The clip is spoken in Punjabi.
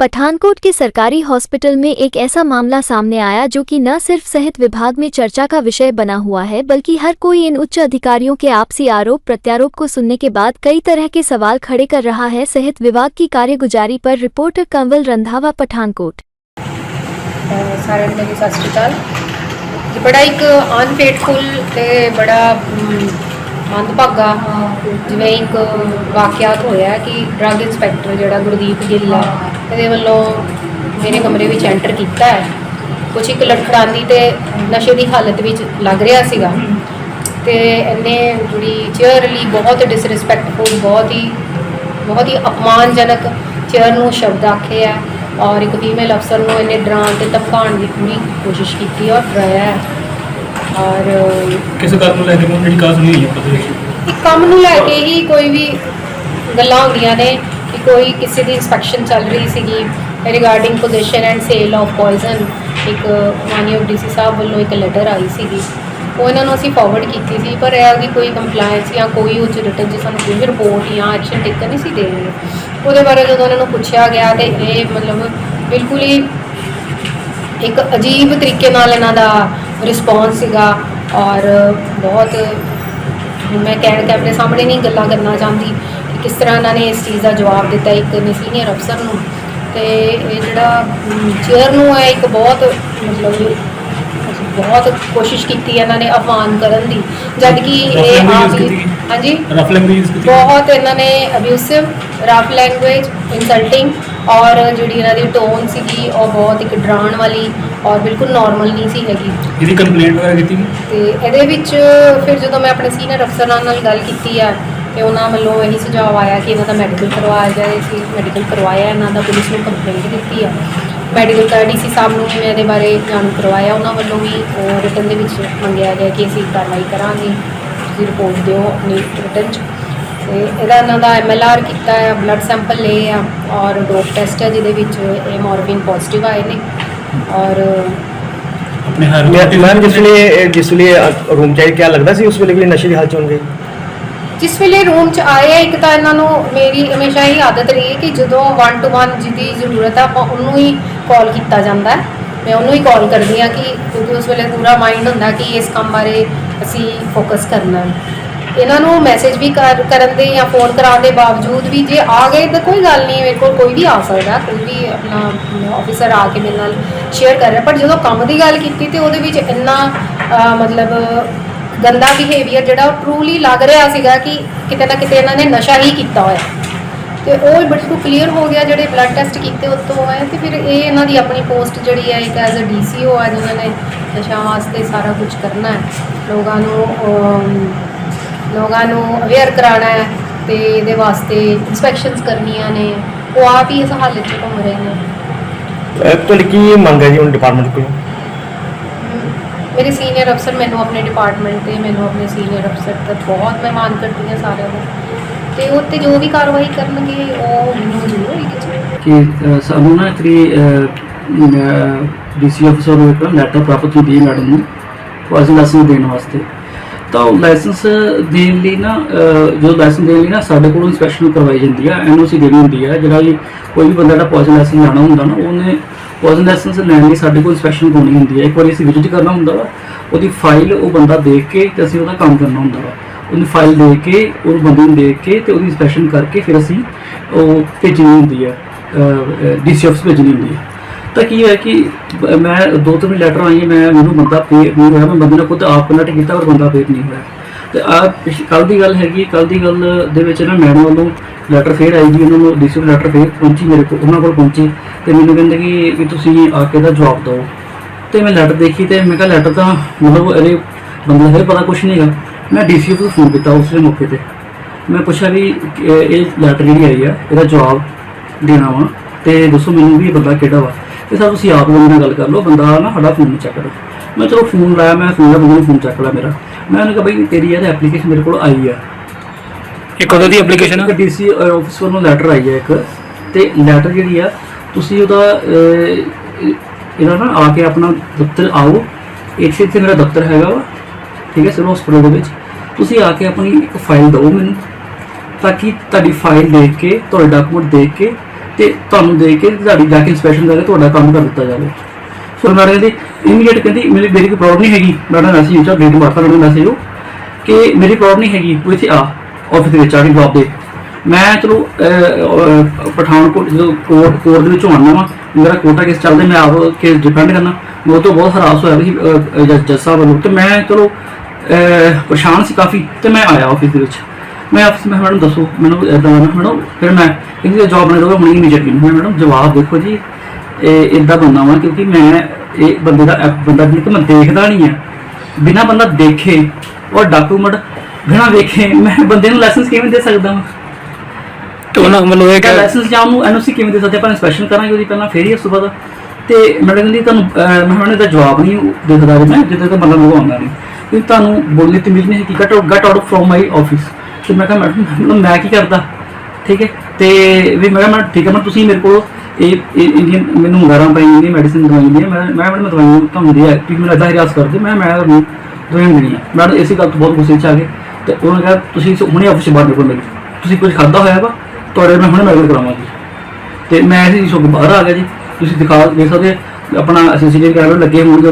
पठानकोट के सरकारी हॉस्पिटल में एक ऐसा मामला सामने आया जो कि न सिर्फ़ सेहत विभाग में चर्चा का विषय बना हुआ है, बल्कि हर कोई इन उच्च अधिकारियों के आपसी आरोप, प्रत्यारोप को सुनने के बाद कई तरह के सवाल खड़े कर रहा है सेहत विभाग की कार्यगुजारी पर रिपोर्टर कंवल रंधावा, पठानकोट। बड़ा एक अनफेटफुल बड़ा ਮੰਦਭਾਗਾ ਜਿਵੇਂ ਇੱਕ ਵਾਕਿਆਤ ਹੋਇਆ ਕਿ ਡਰੱਗ ਇੰਸਪੈਕਟਰ ਜਿਹੜਾ ਗੁਰਦੀਪ ਗਿੱਲ ਹੈ ਇਹਦੇ ਵੱਲੋਂ ਮੇਰੇ ਕਮਰੇ ਵਿੱਚ ਐਂਟਰ ਕੀਤਾ ਹੈ ਕੁਝ ਇੱਕ ਲੜਖੜਾਂਦੀ ਤੇ ਨਸ਼ੇ ਦੀ ਹਾਲਤ ਵਿੱਚ ਲੱਗ ਰਿਹਾ ਸੀਗਾ ਤੇ ਇਹਨੇ ਜਿਹੜੀ ਚੇਅਰ ਲਈ ਬਹੁਤ ਡਿਸਰਿਸਪੈਕਟਫੁਲ ਬਹੁਤ ਹੀ ਬਹੁਤ ਹੀ ਅਪਮਾਨਜਨਕ ਚੇਅਰ ਨੂੰ ਸ਼ਬਦ ਆਖੇ ਆ ਔਰ ਇੱਕ ਫੀਮੇਲ ਅਫਸਰ ਨੂੰ ਇਹਨੇ ਡਰਾਉਣ ਤੇ ਧਮਕਾਉਣ ਦੀ ਪੂਰੀ ਕੋਸ਼ਿਸ਼ ਕੀਤੀ ਔਰ ਡਰਾਇਆ ਹੈ। ਔਰ ਕਿਸ ਗੱਲ ਨੂੰ ਲੈ ਕੇ ਜਿਹੜੀ ਕਾਸ ਨਹੀਂ ਹੋਈ ਹੈ ਪਤਾ ਨਹੀਂ ਇੱਕ ਕੰਮ ਨੂੰ ਲੈ ਕੇ ਹੀ ਕੋਈ ਵੀ ਗੱਲਾਂ ਹੁੰਦੀਆਂ ਨੇ ਕਿ ਕੋਈ ਕਿਸੇ ਦੀ ਇਨਸਪੈਕਸ਼ਨ ਚੱਲ ਰਹੀ ਸੀਗੀ regarding possession and sale of poison ਇੱਕ ਮਾਨਯੋਗ ਡੀਸੀ ਸਾਹਿਬ ਵੱਲੋਂ ਇੱਕ ਲੈਟਰ ਆਈ ਸੀਗੀ। ਉਹ ਇਹਨਾਂ ਨੂੰ ਅਸੀਂ ਫਾਰਵਰਡ ਕੀਤੀ ਸੀ ਪਰ ਇਹਦੀ ਕੋਈ ਕੰਪਲਾਈਂਸ ਜਾਂ ਕੋਈ ਉੱਚ ਰਿਟਨ ਜਿ ਸਾਨੂੰ ਕੋਈ ਰਿਪੋਰਟ ਜਾਂ ਐਕਸ਼ਨ ਟੇਕਨ ਨਹੀਂ ਸੀ ਦੇ ਰਹੇ। ਉਹਦੇ ਬਾਰੇ ਜਦੋਂ ਉਹਨਾਂ ਨੂੰ ਪੁੱਛਿਆ ਗਿਆ ਤੇ ਇਹ ਮਤਲਬ ਬਿਲਕੁਲ ਹੀ ਇੱਕ ਅਜੀਬ ਤਰੀਕੇ ਨਾਲ ਇਹਨਾਂ ਦਾ ਰਿਸਪੌਂਸ ਸੀਗਾ ਔਰ ਬਹੁਤ ਮੈਂ ਕਹਿਣ ਕੇ ਆਪਣੇ ਸਾਹਮਣੇ ਨਹੀਂ ਗੱਲਾਂ ਕਰਨਾ ਚਾਹੁੰਦੀ ਕਿ ਕਿਸ ਤਰ੍ਹਾਂ ਇਹਨਾਂ ਨੇ ਇਸ ਚੀਜ਼ ਦਾ ਜਵਾਬ ਦਿੱਤਾ ਇੱਕ ਨੇ ਸੀਨੀਅਰ ਅਫਸਰ ਨੂੰ। ਤੇ ਇਹ ਜਿਹੜਾ ਚੇਅਰ ਨੂੰ ਹੈ ਇੱਕ ਬਹੁਤ ਮਤਲਬ ਬਹੁਤ ਕੋਸ਼ਿਸ਼ ਕੀਤੀ ਇਹਨਾਂ ਨੇ ਅਪਮਾਨ ਕਰਨ ਦੀ। ਜਦ ਕਿ ਇਹ ਆਪ ਹੀ ਹਾਂਜੀ? ਰਫ ਲੈਂਗੁਏਜ ਕੀਤੀ। ਬਹੁਤ ਇਹਨਾਂ ਨੇ ਅਬਿਊਸਿਵ ਰਫ ਲੈਂਗੁਏਜ ਇਨਸਲਟਿੰਗ ਔਰ ਜਿਹੜੀ ਇਹਨਾਂ ਦੀ ਟੋਨ ਸੀਗੀ ਉਹ ਬਹੁਤ ਇੱਕ ਡਰਾਉਣ ਵਾਲੀ ਔਰ ਬਿਲਕੁਲ ਨਾਰਮਲ ਨਹੀਂ ਸੀ ਹੈਗੀ। ਇਹਦੀ ਕੰਪਲੇਂਟ ਵਗੈਰਾ ਕੀਤੀ? ਤੇ ਇਹਦੇ ਵਿੱਚ ਫਿਰ ਜਦੋਂ ਮੈਂ ਆਪਣੇ ਸੀਨੀਅਰ ਅਫਸਰਾਂ ਨਾਲ ਗੱਲ ਕੀਤੀ ਆ ਤੇ ਉਹਨਾਂ ਵੱਲੋਂ ਇਹੀ ਸੁਝਾਅ ਆਇਆ ਕਿ ਇਹਨਾਂ ਦਾ ਮੈਡੀਕਲ ਕਰਵਾਇਆ ਜਾਏ ਸੀ ਮੈਡੀਕਲ ਕਰਵਾਇਆ ਇਹਨਾਂ ਦਾ ਪੁਲਿਸ ਨੂੰ ਕੰਪਲੇਂਟ ਦਿੱਤੀ ਆ। ਮੈਡੀਕਲ ਕਰ ਡੀਸੀ ਸਾਹਿਬ ਨੂੰ ਮੈਂ ਇਹਦੇ ਬਾਰੇ ਜਾਣੂ ਕਰਵਾਇਆ ਉਹਨਾਂ ਵੱਲੋਂ ਵੀ ਰਿਟਨ ਦੇ ਵਿੱਚ ਮੰਗਿਆ ਗਿਆ ਕਿ ਅਸੀਂ ਕਾਰਵਾਈ ਕਰਾਂਗੇ ਤੁਸੀਂ ਰਿਪੋਰਟ ਦਿਓ ਆਪਣੀ ਰਿਟਨ 'ਚ। ਤੇ ਇਹਦਾ ਇਹਨਾਂ ਦਾ ਐਮਐਲਆਰ ਕੀਤਾ ਹੈ ਬਲੱਡ ਸੈਂਪਲ ਲਏ ਆ ਔਰ ਡੋਪ ਟੈਸਟ ਹੈ ਜਿਹਦੇ ਵਿੱਚ ਇਹ ਮੋਰਫਿਨ ਪੋਜ਼ਿਟਿਵ ਆਏ ਨੇ ਔਰ ਆਪਣੇ ਹਰ ਮੈਮ ਜਿਸ ਵੇਲੇ ਜਿਸ ਵੇਲੇ ਰੂਮ ਚਾਹੀ ਕਿਆ ਲੱਗਦਾ ਸੀ ਉਸ ਵੇਲੇ ਵੀ ਨਸ਼ੇ ਦੀ ਹਾਲਤ ਚ ਹੋਣਗੇ? ਜਿਸ ਵੇਲੇ ਰੂਮ 'ਚ ਆਏ ਆ, ਇੱਕ ਤਾਂ ਇਹਨਾਂ ਨੂੰ ਮੇਰੀ ਹਮੇਸ਼ਾ ਹੀ ਆਦਤ ਰਹੀ ਹੈ ਕਿ ਜਦੋਂ 1 ਟੂ 1 ਜਿਹਦੀ ਜ਼ਰੂਰਤ ਆ ਆਪਾਂ ਉਹਨੂੰ ਹੀ ਕਾਲ ਕੀਤਾ ਜਾਂਦਾ ਹੈ। ਮੈਂ ਉਹਨੂੰ ਹੀ ਕਾਲ ਕਰਦੀ ਆ ਕਿ ਕਿਉਂਕਿ ਉਸ ਵੇਲੇ ਪੂਰਾ ਮਾਈਂਡ ਹੁੰਦਾ ਕਿ ਇਸ ਕੰਮ ਬਾਰੇ ਅਸੀਂ ਫੋਕਸ ਕਰਨਾ ਹੈ। ਇਹਨਾਂ ਨੂੰ ਮੈਸੇਜ ਵੀ ਕਰ, ਕਰਨ ਦੇ ਜਾਂ ਫੋਨ ਕਰਾਉਣ ਦੇ ਬਾਵਜੂਦ ਵੀ ਜੇ ਆ ਗਏ ਤਾਂ ਕੋਈ ਗੱਲ ਨਹੀਂ, ਮੇਰੇ ਕੋਲ ਕੋਈ ਵੀ ਆ ਸਕਦਾ, ਕੋਈ ਵੀ ਆਪਣਾ ਆਫੀਸਰ ਆ ਕੇ ਮੇਰੇ ਨਾਲ ਸ਼ੇਅਰ ਕਰ ਰਿਹਾ। ਪਰ ਜਦੋਂ ਕੰਮ ਦੀ ਗੱਲ ਕੀਤੀ ਤੇ ਉਹਦੇ ਵਿੱਚ ਇੰਨਾ ਮਤਲਬ ਗੰਦਾ ਬਿਹੇਵੀਅਰ ਜਿਹੜਾ ਉਹ ਟਰੂਲੀ ਲੱਗ ਰਿਹਾ ਸੀਗਾ ਕਿ ਕਿਤੇ ਨਾ ਕਿਤੇ ਇਹਨਾਂ ਨੇ ਨਸ਼ਾ ਹੀ ਕੀਤਾ ਹੋਇਆ। ਤੇ ਉਹ ਬਿਲਕੁਲ ਕਲੀਅਰ ਹੋ ਗਿਆ ਜਿਹੜੇ ਬਲੱਡ ਟੈਸਟ ਕੀਤੇ ਉਤੋਂ ਹੈ ਤੇ ਫਿਰ ਇਹ ਇਹਨਾਂ ਦੀ ਆਪਣੀ ਪੋਸਟ ਜਿਹੜੀ ਹੈ, ਇੱਕ ਐਜ਼ ਅ ਡੀਸੀਓ ਆ, ਜਿਨ੍ਹਾਂ ਨੇ ਨਸ਼ਾ ਵਾਸਤੇ ਸਾਰਾ ਕੁਝ ਕਰਨਾ ਹੈ। ਲੋਕਾਂ ਨੂੰ ਲੋਕਾਂ ਨੂੰ ਅਵੇਅਰ ਕਰਾਉਣਾ ਹੈ ਤੇ ਇਹਦੇ ਵਾਸਤੇ ਇਨਸਪੈਕਸ਼ਨਸ ਕਰਨੀਆਂ ਨੇ। ਉਹ ਆਪ ਹੀ ਇਸ ਹਾਲਤ 'ਚ ਘੁੰਮ ਰਹੇ ਨੇ। ਤੁਹਾਡੀ ਕੀ ਮੰਗ ਹੈ ਜੀ ਹੁਣ ਡਿਪਾਰਟਮੈਂਟ ਕੋਲੋਂ? ਮੇਰੇ ਸੀਨੀਅਰ ਅਫਸਰ ਮੈਨੂੰ ਆਪਣੇ ਡਿਪਾਰਟਮੈਂਟ ਤੇ ਮੈਨੂੰ ਆਪਣੇ ਸੀਨੀਅਰ ਅਫਸਰ ਦਾ ਬਹੁਤ ਮੈਂ ਮਾਨ ਕਰਦੀ ਹਾਂ ਸਾਰਿਆਂ ਨੂੰ। ਤੇ ਉਹ ਤੇ ਜੋ ਵੀ ਕਾਰਵਾਈ ਕਰਨਗੇ ਉਹ ਮੈਨੂੰ ਜ਼ਰੂਰ ਹੋਏਗੀ ਜੀ ਕਿ ਅ, ਸਾਨੂੰ ਨਾ ਇੱਕ ਡੀਸੀ ਅਫਸਰ ਨੂੰ ਇੱਕ ਲੈਟਰ ਪ੍ਰਾਪਤ ਕੀਤੀ ਹੈ ਮੈਡਮ ਨੂੰ ਫਾਜ਼ਿਲ ਲਾਇਸੈਂਸ ਦੇਣ ਵਾਸਤੇ। ਤਾਂ ਉਹ ਲਾਇਸੈਂਸ ਦੇਣ ਲਈ ਨਾ ਅ, ਜੋ ਲਾਇਸੈਂਸ ਦੇਣ ਲਈ ਨਾ ਸਾਡੇ ਕੋਲੋਂ ਇਨਸਪੈਕਸ਼ਨ ਕਰਵਾਈ ਜਾਂਦੀ ਹੈ ਐਨਓਸੀ ਦੇਣੀ ਹੁੰਦੀ ਹੈ ਜਿਹੜਾ ਵੀ ਕੋਈ ਵੀ ਬੰਦਾ ਦਾ ਪੋਜ਼ਿਟਿਵ ਲਾਇਸੈਂਸ ਲੈਣਾ ਹੁੰਦਾ ਨਾ ਉਹਨੇ ਪੋਜ਼ਿਟਿਵ ਲਾਇਸੈਂਸ ਲੈਣ ਲਈ ਸਾਡੇ ਕੋਲ ਇਨਸਪੈਕਸ਼ਨ ਹੋਣੀ ਹੁੰਦੀ ਹੈ ਇੱਕ ਵਾਰੀ ਅਸੀਂ ਵਿਜ਼ਿਟ ਕਰਨਾ ਹੁੰਦਾ ਵਾ ਉਹਦੀ ਫਾਈਲ ਉਹ ਬੰਦਾ ਦੇਖ ਕੇ ਤੇ ਅਸੀਂ ਉਹਦਾ ਕੰਮ ਕਰਨਾ ਹੁੰਦਾ ਵਾ। ਉਹਦੀ ਫਾਈਲ ਦੇ ਕੇ ਉਹ ਬੰਦੇ ਨੂੰ ਦੇਖ ਕੇ ਤੇ ਉਹਦੀ ਇਨਸਪੈਕਸ਼ਨ ਕਰਕੇ ਫਿਰ ਅਸੀਂ ਉਹ ਭੇਜਣੀ ਹੁੰਦੀ ਹੈ ਡੀਸੀ ਆਫਿਸ ਭੇਜਣੀ ਹੁੰਦੀ ਹੈ ਤਾਂ ਕੀ ਹੈ ਕਿ ਮੈਂ ਦੋ ਤਿੰਨ ਲੈਟਰ ਆਈਆਂ, ਮੈਂ ਮੈਨੂੰ ਬੰਦਾ ਪੇ ਨਹੀਂ ਹੋਇਆ, ਮੈਂ ਬੰਦੇ ਨੇ ਖੁਦ ਆਪ ਕਨੈਕਟ ਕੀਤਾ, ਪਰ ਬੰਦਾ ਫੇਰ ਨਹੀਂ ਹੋਇਆ। ਤੇ ਆ ਕੱਲ ਦੀ ਗੱਲ ਹੈਗੀ ਕੱਲ ਦੀ ਗੱਲ ਦੇ ਵਿੱਚ ਨਾ ਮੈਡਮ ਵੱਲੋਂ ਲੈਟਰ ਫੇਰ ਆਈ ਜੀ ਉਹਨਾਂ ਨੂੰ ਡੀਸੀ ਲੈਟਰ ਫੇਰ ਪਹੁੰਚੀ ਮੇਰੇ ਕੋਲ, ਉਹਨਾਂ ਕੋਲ ਪਹੁੰਚੀ। ਤੇ ਮੈਨੂੰ ਕਹਿੰਦੇ ਕਿ, ਵੀ ਤੁਸੀਂ ਆ ਕੇ ਦਾ ਜਵਾਬ ਦਿਓ। ਤੇ ਮੈਂ ਲੈਟਰ ਦੇਖੀ ਤੇ ਮੈਂ ਕਿਹਾ ਲੈਟਰ ਤਾਂ ਮਤਲਬ ਇਹਦੇ ਬੰਦੇ ਦਾ ਪਤਾ ਕੁਝ ਨਹੀਂ ਹੈਗਾ। ਮੈਂ ਡੀਸੀ ਨੂੰ ਫੋਨ ਕੀਤਾ ਉਸੇ ਮੌਕੇ ਤੇ। ਮੈਂ ਪੁੱਛਿਆ ਵੀ ਇਹ ਇਹ ਲੈਟਰ ਜਿਹੜੀ ਆਈ ਆ, ਇਹਦਾ ਜਵਾਬ ਦੇਣਾ ਵਾ। ਤੇ ਦੱਸੋ ਮੈਨੂੰ ਵੀ ਇਹ ਬੰਦਾ ਕਿਹੜਾ ਵਾ। ਤੇ ਸਰ ਤੁਸੀਂ ਆਪ ਬੰਦੇ ਨਾਲ ਗੱਲ ਕਰ ਲਓ ਬੰਦਾ ਨਾ ਸਾਡਾ ਫੋਨ ਚੈੱਕ ਕਰੋ। ਮੈਂ ਚਲੋ ਫੋਨ ਲਾਇਆ ਮੈਂ ਫੋਨ ਦਾ ਬੰਦੇ ਨੂੰ ਫੋਨ ਚੱਕ ਲਿਆ ਮੇਰਾ। ਮੈਂ ਉਹਨੂੰ ਕਿਹਾ ਬਈ ਤੇਰੀ ਇਹ ਐਪਲੀਕੇਸ਼ਨ ਮੇਰੇ ਕੋਲ ਆਈ ਆ। ਇਹ ਕਦੋਂ ਦੀ ਐਪਲੀਕੇਸ਼ਨ ਹੈ ਡੀਸੀ ਆਫਿਸ ਵੱਲੋਂ ਲੈਟਰ ਆਈ ਹੈ ਇੱਕ। ਤੇ ਲੈਟਰ ਜਿਹੜੀ ਆ ਤੁਸੀਂ ਉਹਦਾ ਇਹਦਾ ਨਾ ਆ ਕੇ ਆਪਣਾ ਦਫ਼ਤਰ ਆਓ। ਇੱਥੇ ਇੱਥੇ ਮੇਰਾ ਦਫ਼ਤਰ ਹੈਗਾ ਵਾ। ਠੀਕ ਹੈ ਸਿਵਲ ਹਸਪੀਟਲ ਦੇ ਵਿੱਚ। ਤੁਸੀਂ ਆ ਕੇ ਆਪਣੀ ਇੱਕ ਫਾਈਲ ਦਿਓ ਮੈਨੂੰ ਤਾਂ ਕਿ ਤੁਹਾਡੀ ਫਾਈਲ ਦੇਖ ਕੇ ਤੁਹਾਡੇ ਡਾਕੂਮੈਂਟ ਦੇਖ ਕੇ ਤੇ ਤੁਹਾਨੂੰ ਦੇ ਕੇ ਤੁਹਾਡੀ ਜਾ ਕੇ ਇਨਸਪੈਕਸ਼ਨ ਕਰਕੇ ਤੁਹਾਡਾ ਕੰਮ ਕਰ ਦਿੱਤਾ ਜਾਵੇ। ਸੋ ਮੈਡਮ ਕਹਿੰਦੀ ਇਮੀਡੀਏਟ ਕਹਿੰਦੀ ਮੇਰੀ ਮੇਰੀ ਕੋਈ ਪ੍ਰੋਬਲਮ ਨਹੀਂ ਹੈਗੀ। ਮੈਡਮ ਮੈਸੇਜ ਵਿੱਚ ਡੇਟ ਮਾਰਤਾ ਮੈਡਮ ਮੈਸੇਜ ਉਹ ਕਿ ਮੇਰੀ ਪ੍ਰੋਬਲਮ ਨਹੀਂ ਹੈਗੀ ਤੂੰ ਇੱਥੇ ਆ ਆਫਿਸ ਦੇ ਵਿੱਚ ਆ ਕੇ ਜਵਾਬ ਦੇ। ਮੈਂ ਚਲੋ ਪਠਾਨਕੋਟ ਜਦੋਂ ਕੋਰਟ ਕੋਰਟ ਦੇ ਵਿੱਚੋਂ ਆਉਣਾ ਵਾ ਮੇਰਾ ਕੋਟਾ ਕੇਸ ਚੱਲਦਾ ਮੈਂ ਆਪ ਕੇਸ ਡਿਪੈਂਡ ਕਰਨਾ। ਮੈਂ ਉਹ ਤੋਂ ਬਹੁਤ ਹਰਾਸ ਹੋਇਆ ਸੀ ਅਹ, ਜੱਜ ਸਾਹਿਬ ਵੱਲੋਂ। ਤੇ ਮੈਂ ਚਲੋ ਪਰੇਸ਼ਾਨ ਸੀ ਕਾਫੀ ਤੇ ਮੈਂ ਆਇਆ ਆਫਿਸ ਦੇ ਵਿੱਚ। ਮੈਂ ਆਫਿਸ ਮੈਂ ਮੈਡਮ ਦੱਸੋ ਮੈਨੂੰ ਇਦਾਂ ਨਾ ਮੈਡਮ ਫਿਰ ਮੈਂ ਕਹਿੰਦੀ ਜੌਬ ਨਹੀਂ ਦੋਗਾ ਹੁਣੀ ਇਮੀਡੀਏਟਲੀ ਮੈਂ ਮੈਡਮ ਜਵਾਬ ਦੇਖੋ ਜੀ ਇਹ ਇਦਾਂ ਬੰਦਾ ਵਾਂ ਕਿਉਂਕਿ ਮੈਂ ਇਹ ਬੰਦੇ ਦਾ ਬੰਦਾ ਜਿਹਨੂੰ ਮੈਂ ਦੇਖਦਾ ਨਹੀਂ ਆ ਬਿਨਾ ਬੰਦਾ ਦੇਖੇ ਔਰ ਡਾਕੂਮੈਂਟ ਬਿਨਾ ਵੇਖੇ ਮੈਂ ਬੰਦੇ ਨੂੰ ਲਾਇਸੈਂਸ ਕਿਵੇਂ ਦੇ ਸਕਦਾ ਹਾਂ ਤੇ ਉਹਨਾਂ ਮਤਲਬ ਇਹ ਲਾਇਸੈਂਸ ਜਾਂ ਉਹਨੂੰ ਐਨਓਸੀ ਕਿਵੇਂ ਦੇ ਸਕਦੇ ਆਪਾਂ ਇਨਸਪੈਕਸ਼ਨ ਕਰਾਂਗੇ ਉਹਦੀ ਪਹਿਲਾਂ ਫੇਰ ਹੀ ਉਸ ਤੋਂ ਬਾਅਦ। ਤੇ ਮੈਡਮ ਕਹਿੰਦੀ ਤੁਹਾਨੂੰ ਮੈਂ ਮੈਡਮ ਦਾ ਜਵਾਬ ਨਹੀਂ ਦੇਖਦਾ ਮੈਂ ਜਿੱਦਾਂ ਤੱਕ ਮਤਲਬ ਲਗਾਉਂਦਾ ਨਹੀਂ। ਤੁਹਾਨੂੰ ਬੋਲਣੇ ਤੇ ਮਿਲ ਨਹੀਂ ਕਿ get get out from my office ਤੇ ਮੈਂ ਕਿਹਾ ਮੈਡਮ ਮਤਲਬ ਮੈਂ ਕੀ ਕਰਦਾ? ਠੀਕ ਹੈ? ਤੇ ਵੀ ਮੈਂ ਕਿਹਾ ਠੀਕ ਹੈ, ਮੈਂ ਤੁਸੀਂ ਮੇਰੇ ਕੋਲ ਇਹ ਇੰਡੀਅਨ, ਮੈਨੂੰ ਮੁਗਾਰਾਂ ਪਈ ਜਾਂਦੀ ਮੈਡੀਸਿਨ ਦਵਾਈ ਦੀ ਮੈਂ ਮੈਂ ਮੈਡਮ ਦਵਾਈ ਤੁਹਾਨੂੰ ਦੇ ਕਿ ਮੈਨੂੰ ਇਦਾਂ ਹਰਾਸ ਕਰਦੇ, ਮੈਂ ਮੈਂ ਉਹਨੂੰ ਦਵਾਈ ਦੇਣੀ ਹੈ। ਮੈਡਮ ਇਸੇ ਗੱਲ ਤੋਂ ਬਹੁਤ ਗੁੱਸੇ ਚ ਆ ਗਏ। ਤੇ ਉਹਨੇ ਕਿਹਾ, ਤੁਸੀਂ ਹੁਣੇ ਆਫਿਸ ਬਾਹਰ ਨਿਕਲੋ ਮੇਰੇ ਤੁਸੀਂ ਕੁਝ ਖਾਦਾ ਹੋਇਆ ਵਾ? ਤੁਹਾਡੇ ਮੈਂ ਹੁਣੇ ਮੈਡੀਕਲ ਕਰਾਵਾਂਗੀ। ਤੇ ਮੈਂ ਇਸੇ ਚੀਜ਼ ਬਾਹਰ ਆ ਗਿਆ ਜੀ। ਤੁਸੀਂ ਦਿਖਾ, ਦੇਖ ਸਕਦੇ ਆਪਣਾ ਐਸਐਸਟੀ ਕੈਮਰੇ ਲੱਗੇ ਹੋਣਗੇ